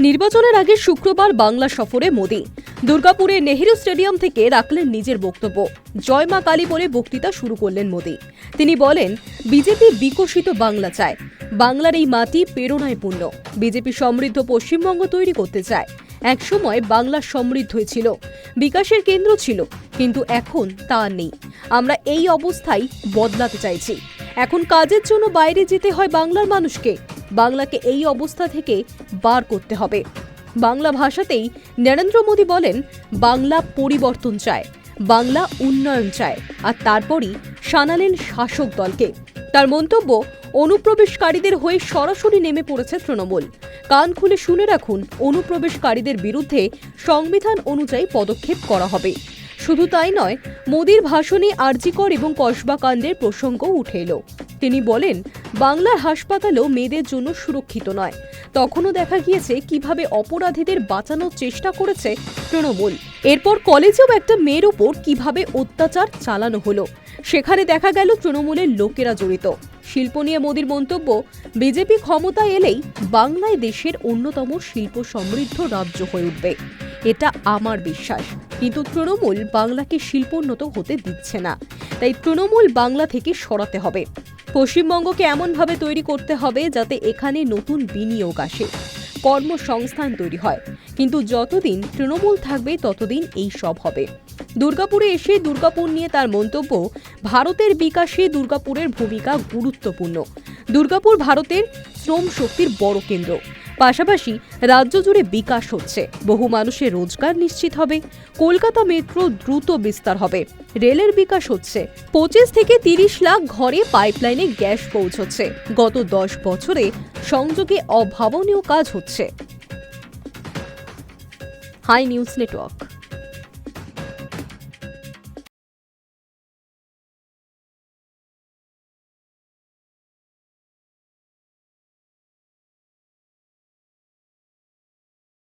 নির্বাচনের আগে শুক্রবার বাংলা সফরে মোদি। দুর্গাপুরে নেহেরু স্টেডিয়াম থেকে রাখলেন নিজের বক্তব্য। জয় মা কালী বলে বক্তৃতা শুরু করলেন মোদি। তিনি বলেন, বিজেপি বিকশিত বাংলা চায়। বাংলার এই মাটি প্রেরণায় পূর্ণ। বিজেপি সমৃদ্ধ পশ্চিমবঙ্গ তৈরি করতে চায়। একসময় বাংলা সমৃদ্ধই ছিল। বিকাশের কেন্দ্র ছিল, কিন্তু এখন তা নেই। আমরা এই অবস্থায় বদলাতে চাইছি। এখন কাজের জন্য বাইরে যেতে হয় বাংলার মানুষকে। বাংলাকে এই অবস্থা থেকে বার করতে হবে। বাংলা ভাষাতেই নরেন্দ্র মোদী বলেন, বাংলা পরিবর্তন চায়, বাংলা উন্নয়ন চায়, আর তারপরই শানালেন শাসক দলকে। তার মন্তব্য, অনুপ্রবেশকারীদের হয়ে সরাসরি নেমে পড়েছে তৃণমূল। কান খুলে শুনে রাখুন, অনুপ্রবেশকারীদের বিরুদ্ধে সংবিধান অনুযায়ী পদক্ষেপ করা হবে। শুধু তাই নয়, মোদির ভাষণে আরজিকর এবং কসবা কাণ্ডের প্রসঙ্গ উঠে এলো। তিনি বলেন, বাংলার হাসপাতালও মেয়েদের জন্য সুরক্ষিত নয়। তখনও দেখা গিয়েছে কীভাবে অপরাধীদের বাঁচানোর চেষ্টা করেছে তৃণমূল। এরপর কলেজেও একটা মেয়ের ওপর কীভাবে অত্যাচার চালানো হলো, সেখানে দেখা গেল তৃণমূলের লোকেরা জড়িত। শিল্প নিয়ে মোদির মন্তব্য, বিজেপি ক্ষমতায় এলেই বাংলায় দেশের অন্যতম শিল্প সমৃদ্ধ রাজ্য হয়ে উঠবে। এটা আমার বিশ্বাস। কিন্তু তৃণমূল বাংলাকে শিল্পোন্নত হতে দিচ্ছে না। তাই তৃণমূল বাংলা থেকে সরাতে হবে। পশ্চিমবঙ্গকে এমনভাবে তৈরি করতে হবে যাতে এখানে নতুন বিনিয়োগ আসে। কর্মসংস্থান তৈরি হয়। কিন্তু যতদিন তৃণমূল থাকবে, ততদিন এই সব হবে। দুর্গাপুরে এসে দুর্গাপুর নিয়ে তার মন্তব্য, ভারতের বিকাশে দুর্গাপুরের ভূমিকা গুরুত্বপূর্ণ। দুর্গাপুর ভারতের শ্রম শক্তির বড় কেন্দ্র। পাশাপাশি রাজ্য জুড়ে বিকাশ হচ্ছে। বহু মানুষের রোজগার নিশ্চিত হবে। কলকাতা মেট্রো দ্রুত বিস্তার হবে। রেলের বিকাশ হচ্ছে। পঁচিশ থেকে তিরিশ লাখ ঘরে পাইপলাইনে গ্যাস পৌঁছচ্ছে। গত দশ বছরে সংযোগে অভাবনীয় কাজ হচ্ছে। High news network.